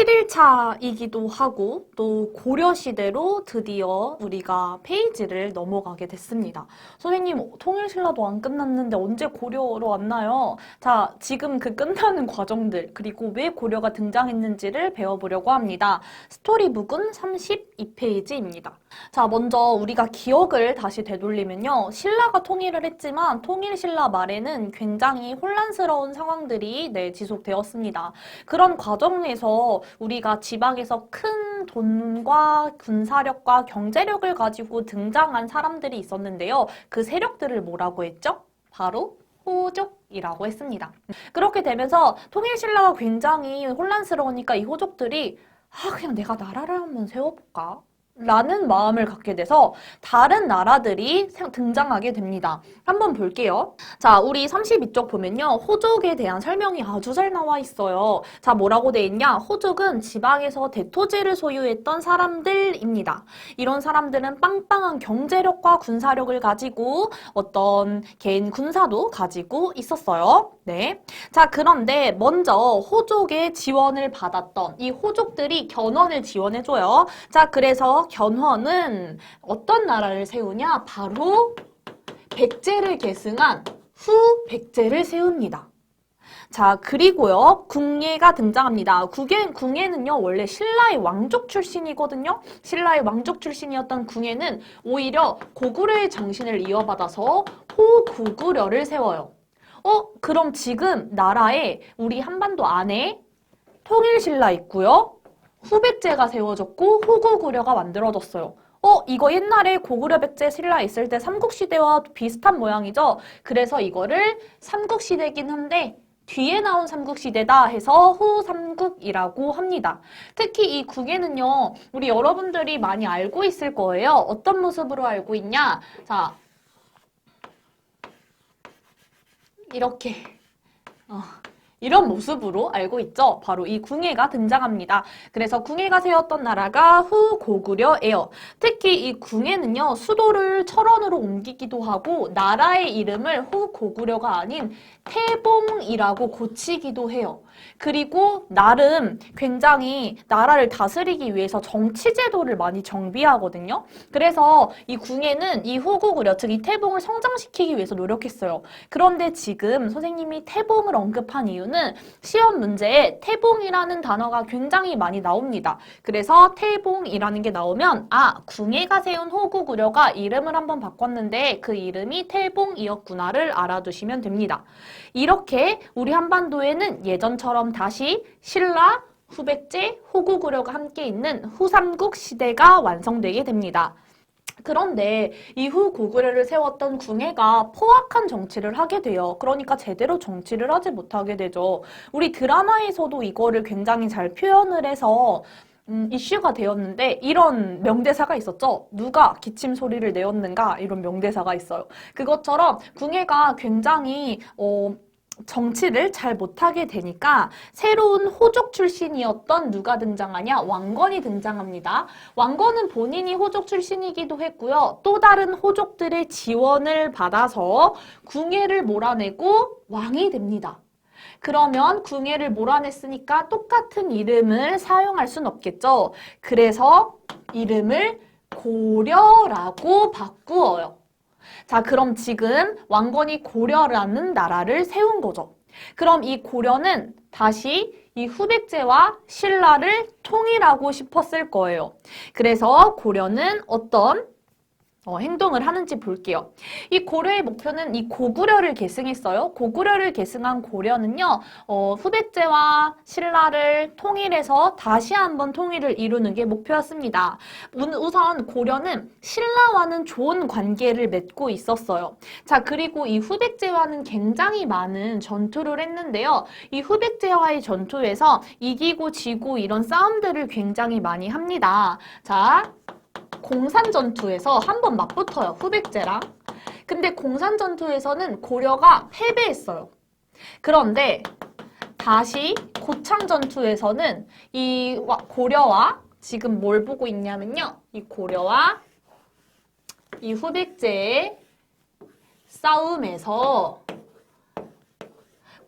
7일차이기도 하고 또 고려시대로 드디어 우리가 페이지를 넘어가게 됐습니다. 선생님, 통일신라도 안 끝났는데 언제 고려로 왔나요? 자, 지금 그 끝나는 과정들 그리고 왜 고려가 등장했는지를 배워보려고 합니다. 스토리북은 32페이지입니다. 자, 먼저 우리가 기억을 다시 되돌리면요. 신라가 통일을 했지만 통일신라 말에는 굉장히 혼란스러운 상황들이 네, 지속되었습니다. 그런 과정에서 우리가 지방에서 큰 돈과 군사력과 경제력을 가지고 등장한 사람들이 있었는데요. 그 세력들을 뭐라고 했죠? 바로 호족이라고 했습니다. 그렇게 되면서 통일신라가 굉장히 혼란스러우니까 이 호족들이 아, 그냥 내가 나라를 한번 세워볼까? 라는 마음을 갖게 돼서 다른 나라들이 생- 등장하게 됩니다. 한번 볼게요. 자, 우리 32쪽 보면요. 호족에 대한 설명이 아주 잘 나와 있어요. 자, 뭐라고 돼 있냐? 호족은 지방에서 대토지를 소유했던 사람들입니다. 이런 사람들은 빵빵한 경제력과 군사력을 가지고 어떤 개인 군사도 가지고 있었어요. 네. 자, 그런데 먼저 호족의 지원을 받았던 이 호족들이 견훤을 지원해줘요. 자, 그래서 견훤은 어떤 나라를 세우냐? 바로 백제를 계승한 후 백제를 세웁니다. 자, 그리고요, 궁예가 등장합니다. 궁예, 궁예는요, 원래 신라의 왕족 출신이거든요? 신라의 왕족 출신이었던 궁예는 오히려 고구려의 정신을 이어받아서 호고구려를 세워요. 어, 그럼 지금 나라에 우리 한반도 안에 통일신라 있고요. 후백제가 세워졌고 호고구려가 만들어졌어요. 어, 이거 옛날에 고구려 백제 신라 있을 때 삼국시대와 비슷한 모양이죠? 그래서 이거를 삼국시대긴 한데 뒤에 나온 삼국시대다 해서 후삼국이라고 합니다. 특히 이 국에는요, 우리 여러분들이 많이 알고 있을 거예요. 어떤 모습으로 알고 있냐? 자, 이렇게. 어, 이런 모습으로 알고 있죠. 바로 이 궁예가 등장합니다. 그래서 궁예가 세웠던 나라가 후고구려예요. 특히 이 궁예는요, 수도를 철원으로 옮기기도 하고, 나라의 이름을 후고구려가 아닌 태봉이라고 고치기도 해요. 그리고 나름 굉장히 나라를 다스리기 위해서 정치 제도를 많이 정비하거든요. 그래서 이 궁예는 이 후고구려, 즉 이 태봉을 성장시키기 위해서 노력했어요. 그런데 지금 선생님이 태봉을 언급한 이유는 시험 문제에 태봉이라는 단어가 굉장히 많이 나옵니다. 그래서 태봉이라는 게 나오면 아, 궁예가 세운 호구구려가 이름을 한번 바꿨는데 그 이름이 태봉이었구나를 알아두시면 됩니다. 이렇게 우리 한반도에는 예전처럼 다시 신라, 후백제, 호구구려가 함께 있는 후삼국 시대가 완성되게 됩니다. 그런데 이후 고구려를 세웠던 궁예가 포악한 정치를 하게 돼요. 그러니까 제대로 정치를 하지 못하게 되죠. 우리 드라마에서도 이거를 굉장히 잘 표현을 해서 음, 이슈가 되었는데 이런 명대사가 있었죠. 누가 기침 소리를 내었는가 이런 명대사가 있어요. 그것처럼 궁예가 굉장히 어, 정치를 잘 못하게 되니까 새로운 호족 출신이었던 누가 등장하냐? 왕건이 등장합니다. 왕건은 본인이 호족 출신이기도 했고요. 또 다른 호족들의 지원을 받아서 궁예를 몰아내고 왕이 됩니다. 그러면 궁예를 몰아냈으니까 똑같은 이름을 사용할 순 없겠죠. 그래서 이름을 고려라고 바꾸어요. 자, 그럼 지금 왕건이 고려라는 나라를 세운 거죠. 그럼 이 고려는 다시 이 후백제와 신라를 통일하고 싶었을 거예요. 그래서 고려는 어떤 어, 행동을 하는지 볼게요. 이 고려의 목표는 이 고구려를 계승했어요. 고구려를 계승한 고려는요, 어, 후백제와 신라를 통일해서 다시 한번 통일을 이루는 게 목표였습니다. 우- 우선 고려는 신라와는 좋은 관계를 맺고 있었어요. 자, 그리고 이 후백제와는 굉장히 많은 전투를 했는데요. 이 후백제와의 전투에서 이기고 지고 이런 싸움들을 굉장히 많이 합니다. 자, 공산 전투에서 한 번 맞붙어요. 후백제랑. 근데 공산 전투에서는 고려가 패배했어요. 그런데 다시 고창 전투에서는 이 와- 고려와 지금 뭘 보고 있냐면요. 이 고려와 이 후백제의 싸움에서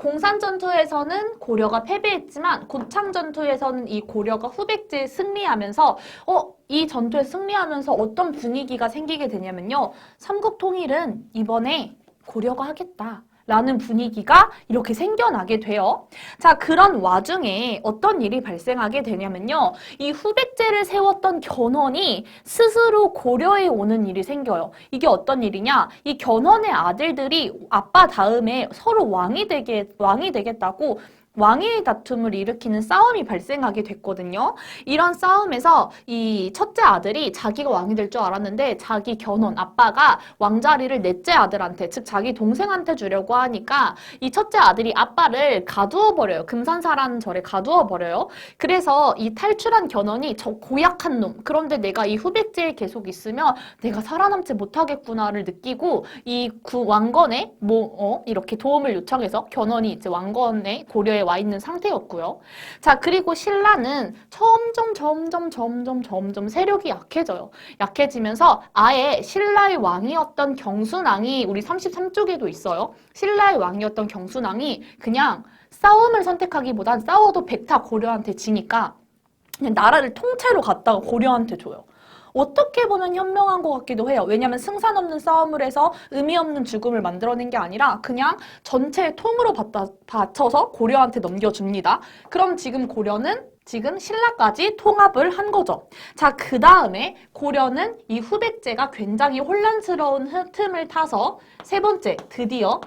공산 전투에서는 고려가 패배했지만 고창 전투에서는 이 고려가 후백제에 승리하면서 어, 이 전투에 승리하면서 어떤 분위기가 생기게 되냐면요. 삼국 통일은 이번에 고려가 하겠다. 라는 분위기가 이렇게 생겨나게 돼요. 자, 그런 와중에 어떤 일이 발생하게 되냐면요. 이 후백제를 세웠던 견훤이 스스로 고려에 오는 일이 생겨요. 이게 어떤 일이냐? 이 견훤의 아들들이 아빠 다음에 서로 왕이 되게, 왕이 되겠다고 왕위의 다툼을 일으키는 싸움이 발생하게 됐거든요. 이런 싸움에서 이 첫째 아들이 자기가 왕이 될 줄 알았는데 자기 견훤 아빠가 왕자리를 넷째 아들한테 즉 자기 동생한테 주려고 하니까 이 첫째 아들이 아빠를 가두어 버려요. 금산사라는 절에 가두어 버려요. 그래서 이 탈출한 견훤이 저 고약한 놈. 그런데 내가 이 후백제에 계속 있으면 내가 살아남지 못하겠구나를 느끼고 이 구 왕건에 뭐 어, 이렇게 도움을 요청해서 견훤이 이제 왕건에 고려에 와 있는 상태였고요. 자, 그리고 신라는 점점 점점 점점 점점 세력이 약해져요. 약해지면서 아예 신라의 왕이었던 경순왕이 우리 33쪽에도 있어요. 신라의 왕이었던 경순왕이 그냥 싸움을 선택하기보단 싸워도 백타 고려한테 지니까 그냥 나라를 통째로 갖다가 고려한테 줘요. 어떻게 보면 현명한 것 같기도 해요. 왜냐하면 승산 없는 싸움을 해서 의미 없는 죽음을 만들어낸 게 아니라 그냥 전체 통으로 받다, 바쳐서 고려한테 넘겨줍니다. 그럼 지금 고려는 지금 신라까지 통합을 한 거죠. 자, 그 다음에 고려는 이 후백제가 굉장히 혼란스러운 틈을 타서 세 번째, 드디어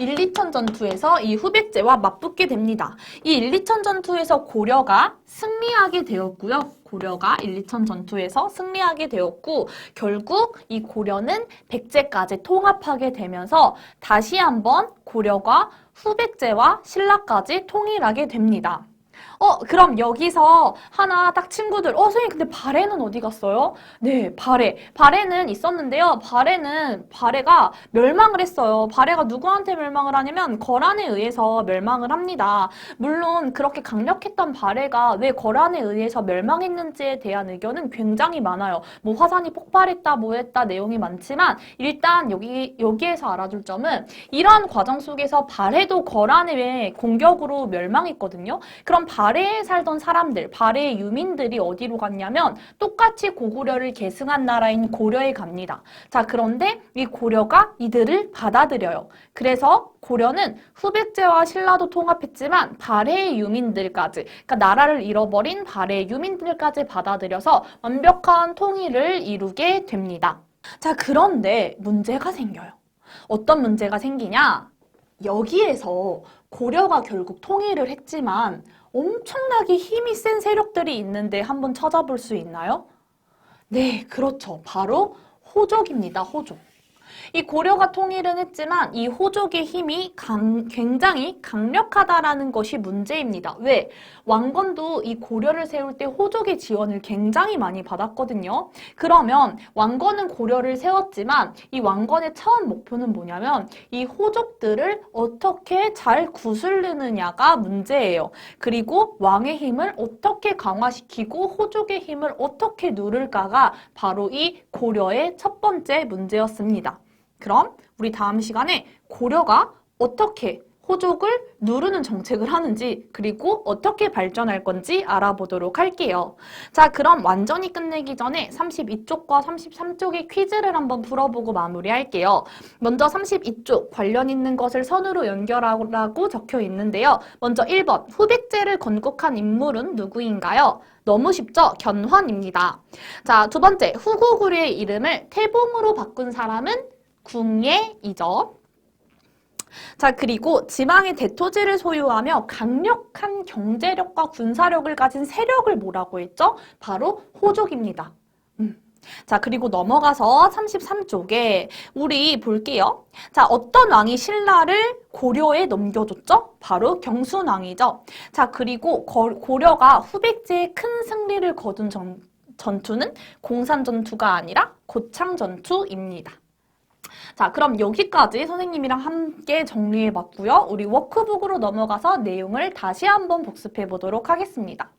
1, 2천 전투에서 이 후백제와 맞붙게 됩니다. 이 1, 2천 전투에서 고려가 승리하게 되었고요. 고려가 1, 2천 전투에서 승리하게 되었고 결국 이 고려는 백제까지 통합하게 되면서 다시 한번 고려가 후백제와 신라까지 통일하게 됩니다. 어, 그럼 여기서 하나 딱 친구들, 어, 선생님, 근데 발해는 어디 갔어요? 네, 발해. 발해는 있었는데요. 발해는, 발해가 멸망을 했어요. 발해가 누구한테 멸망을 하냐면, 거란에 의해서 멸망을 합니다. 물론, 그렇게 강력했던 발해가 왜 거란에 의해서 멸망했는지에 대한 의견은 굉장히 많아요. 뭐, 화산이 폭발했다, 뭐 했다, 내용이 많지만, 일단 여기, 여기에서 알아둘 점은, 이러한 과정 속에서 발해도 거란의 공격으로 멸망했거든요. 그럼 발 해에 살던 사람들, 발해의 유민들이 어디로 갔냐면 똑같이 고구려를 계승한 나라인 고려에 갑니다. 자, 그런데 이 고려가 이들을 받아들여요. 그래서 고려는 후백제와 신라도 통합했지만 발해의 유민들까지, 그러니까 나라를 잃어버린 발해의 유민들까지 받아들여서 완벽한 통일을 이루게 됩니다. 자, 그런데 문제가 생겨요. 어떤 문제가 생기냐? 여기에서 고려가 결국 통일을 했지만 엄청나게 힘이 센 세력들이 있는데 한번 찾아볼 수 있나요? 네, 그렇죠. 바로 호족입니다. 호족. 이 고려가 통일은 했지만 이 호족의 힘이 강, 굉장히 강력하다라는 것이 문제입니다. 왜? 왕건도 이 고려를 세울 때 호족의 지원을 굉장히 많이 받았거든요. 그러면 왕건은 고려를 세웠지만 이 왕건의 차원 목표는 뭐냐면 이 호족들을 어떻게 잘 구슬르느냐가 문제예요. 그리고 왕의 힘을 어떻게 강화시키고 호족의 힘을 어떻게 누를까가 바로 이 고려의 첫 번째 문제였습니다. 그럼 우리 다음 시간에 고려가 어떻게 호족을 누르는 정책을 하는지 그리고 어떻게 발전할 건지 알아보도록 할게요. 자, 그럼 완전히 끝내기 전에 32쪽과 33쪽의 퀴즈를 한번 풀어보고 마무리할게요. 먼저 32쪽 관련 있는 것을 선으로 연결하라고 적혀 있는데요. 먼저 1번 후백제를 건국한 인물은 누구인가요? 너무 쉽죠? 견훤입니다. 자, 두 번째 후고구려의 이름을 태봉으로 바꾼 사람은 궁예이죠. 자, 그리고 지방의 대토지를 소유하며 강력한 경제력과 군사력을 가진 세력을 뭐라고 했죠? 바로 호족입니다. 음. 자, 그리고 넘어가서 33쪽에 우리 볼게요. 자, 어떤 왕이 신라를 고려에 넘겨줬죠? 바로 경순왕이죠. 자, 그리고 거, 고려가 후백제에 큰 승리를 거둔 전, 전투는 공산전투가 아니라 고창전투입니다. 자, 그럼 여기까지 선생님이랑 함께 정리해 봤고요. 우리 워크북으로 넘어가서 내용을 다시 한번 복습해 보도록 하겠습니다.